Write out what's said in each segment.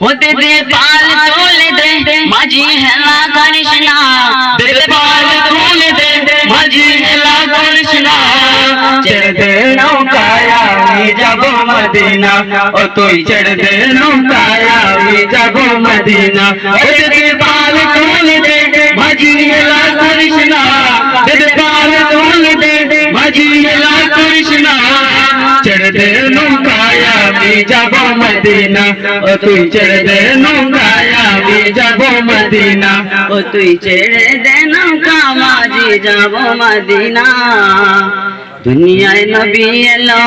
হতে দে পাল তোলে দে মাঝি হেলা করিস না দে পাল তোলে দে মাঝি হেলা করিস না ছেড়ে দে নৌকায় আমি যাব মদিনা ও তুই ছেড়ে দে নৌকায় আমি যাব মদিনা হতে দে পাল তোলে দে মাঝি হেলা করিস না দে পাল তোলে দে মাঝি আমি যাব মদিনা, ও তুই ছেড়ে দে আমি যাব মদিনা। ও তুই ছেড়ে দে মাঝি যাব মদিনা। দুনিয়ায় নবী এলো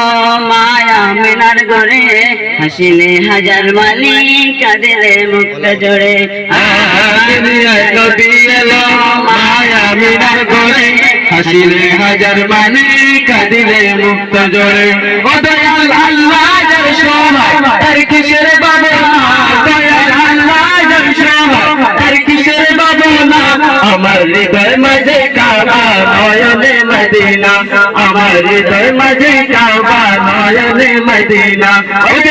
মায়া মেনার ঘরে হাসিলে হাজার মালি কাঁদিলে মুক্ত জোড়ে দুনিয়ায় নবী এলো মায়া মিনার ঘরে হাসিলে হাজার মানে কাঁদিলে মুক্ত জোরে। ও দয়াল আল্লাহ যার সহায় তার কিসের বাবনা দয়াল আল্লাহ যার সহায় তার কিসের বাবনা আমার হৃদয় মাঝে কাবা নয়নে মদিনা আমার হৃদয় মাঝে কাবা নয়নে মদিনা ও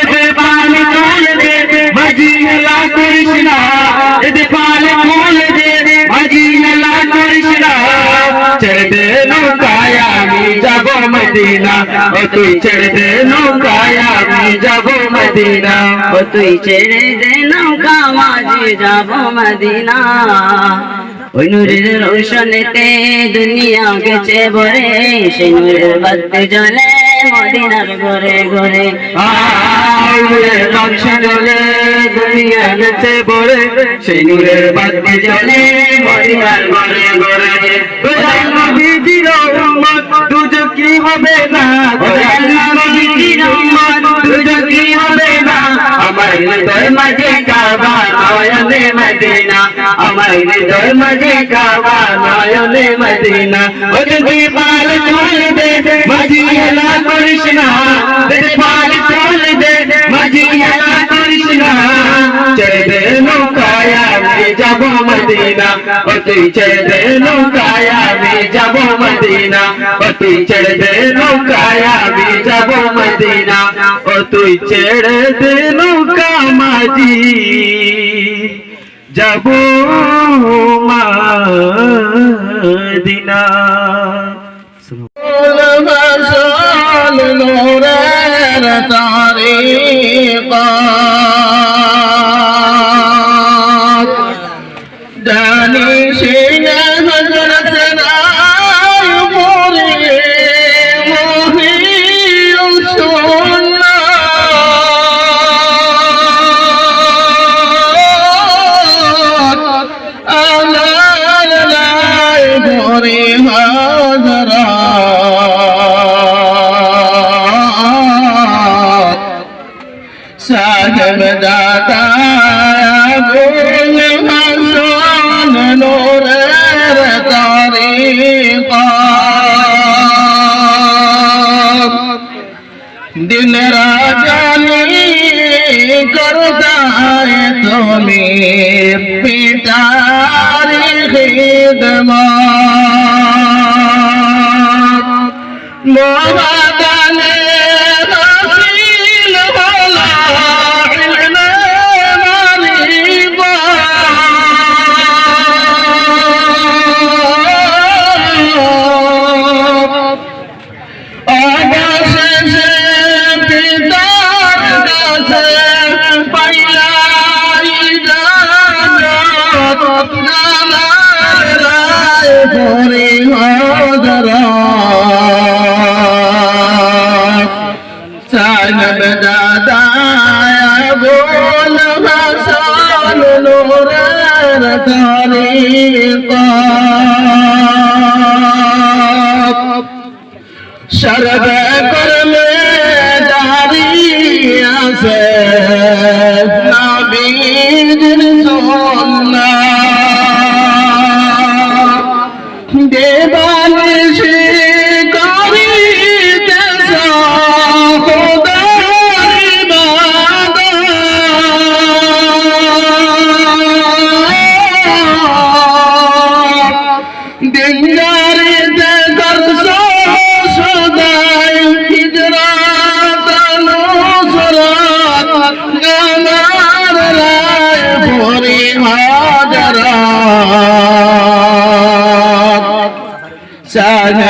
মদিনা ও তুই ছেড়ে দে নৌকায় আমি যাব মদিনা। ও তুই ছেড়ে দে নৌকা মাঝি যাব মদিনা। ওই নূরের রোশনেতে দুনিয়া গেছে ভরে সে নূরের বাদ্য জলে মদিনার ঘরে ঘরে। আউরে লক্ষ জলে দুনিয়া বলে সেই নূরের বাতি জলে ঘরে ঘরে দয়াল হবে না? দয়াল আমার মাঝে কাবা নয়নে মদিনা, আমার হৃদয় মাঝে কাবা, নয়নে মদিনা। ও যদি পাল তুলে দে মাঝি হেলা করিস না পাল দে মাঝি হেলা করিস না নৌকায় আমি যাব মদিনা। ও তুই দে নৌকায় আমি যাব মদিনা। ও তুই দে নৌকায় আমি যাব মদিনা। ও তুই দে নৌকা হাজি যাব মাদিনা। তারে পা দিন রাজানি করদায় তুমি পিতার খিদমা মোবাদানে রায় পরে সানব দাদায় বল হাসান নোরের তরিকা শরব করলে দাঁড়িয়ে আছে নবীর সুন্না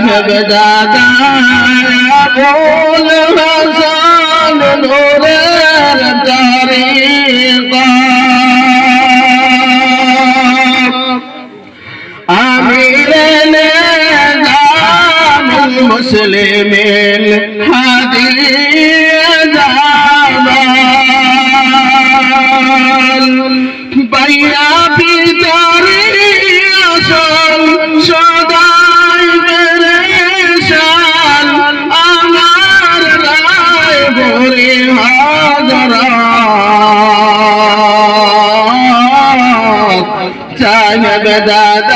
রাঘব দাদা বল হাসান রে da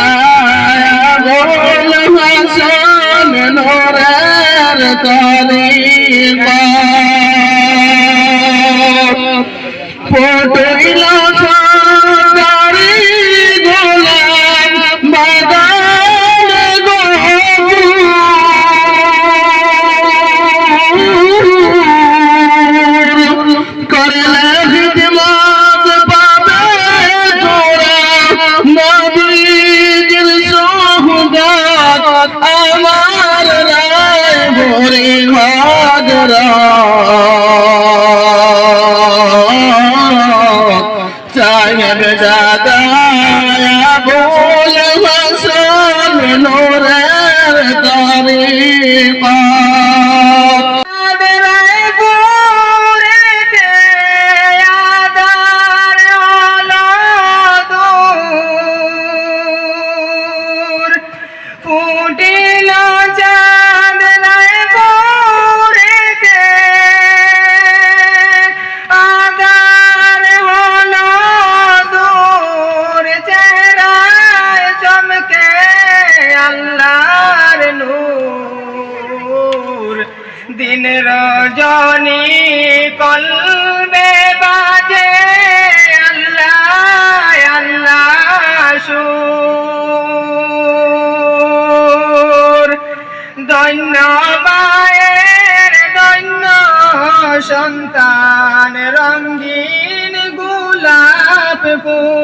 good.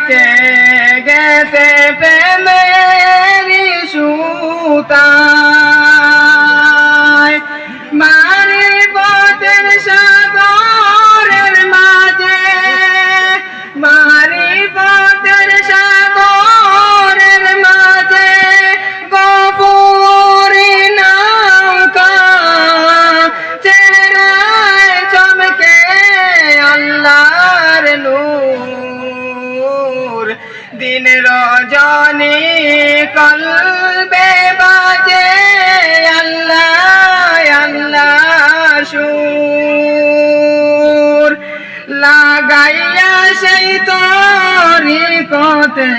કે ગે તે પ્રેમ રીશુતા লাগাইয়া সেই তরি কতে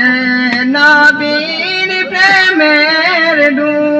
নবীর প্রেমের ডু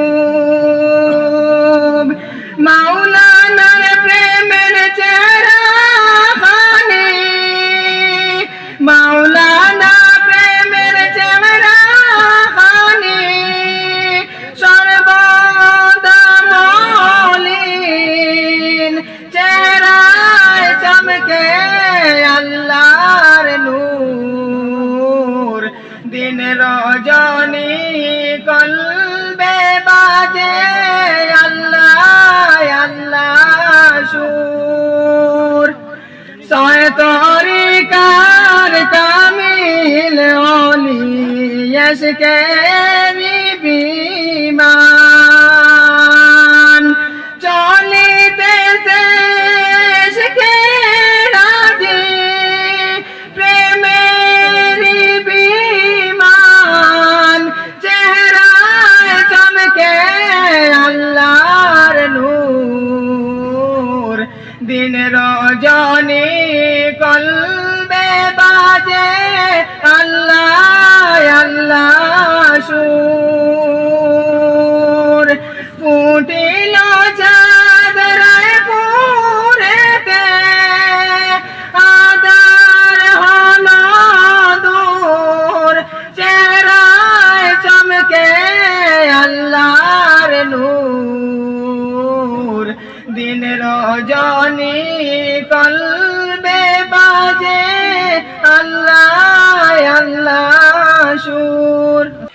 দিন রজনী কলবে বাজে আল্লাহ আল্লাহ সুর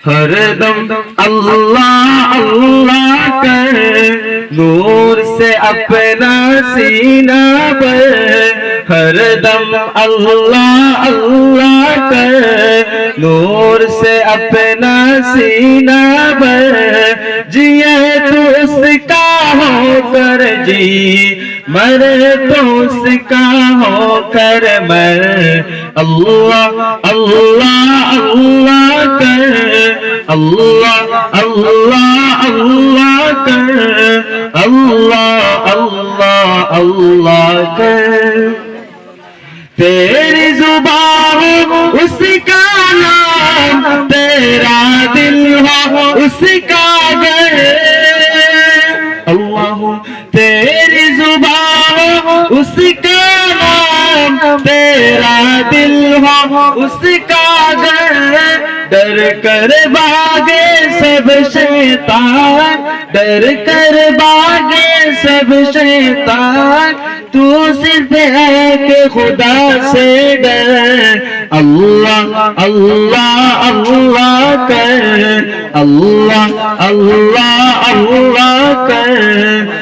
সুর हरदम अल्लाह अल्लाह कर नूर से अपना सीना पर हरदम अल्लाह अल्लाह कर नूर से अपना सीना पर जिए तो उसका ہو کر جی مر تو اس کا ہو کر مر۔ اللہ اللہ اللہ کر۔ اللہ اللہ اللہ کر۔ اللہ اللہ اللہ کر۔ تیری زبان اس کا نام، تیرا دل ہو اس کا گئے تیری زبان، اس کا نام تیرا دل ہو۔ اس کا گھر ڈر کر باغے سب شیطان ڈر کر باغے سب شیطان۔ تو صرف ہے کہ خدا سے ڈر۔ اللہ اللہ اللہ کر۔ اللہ اللہ اللہ کر۔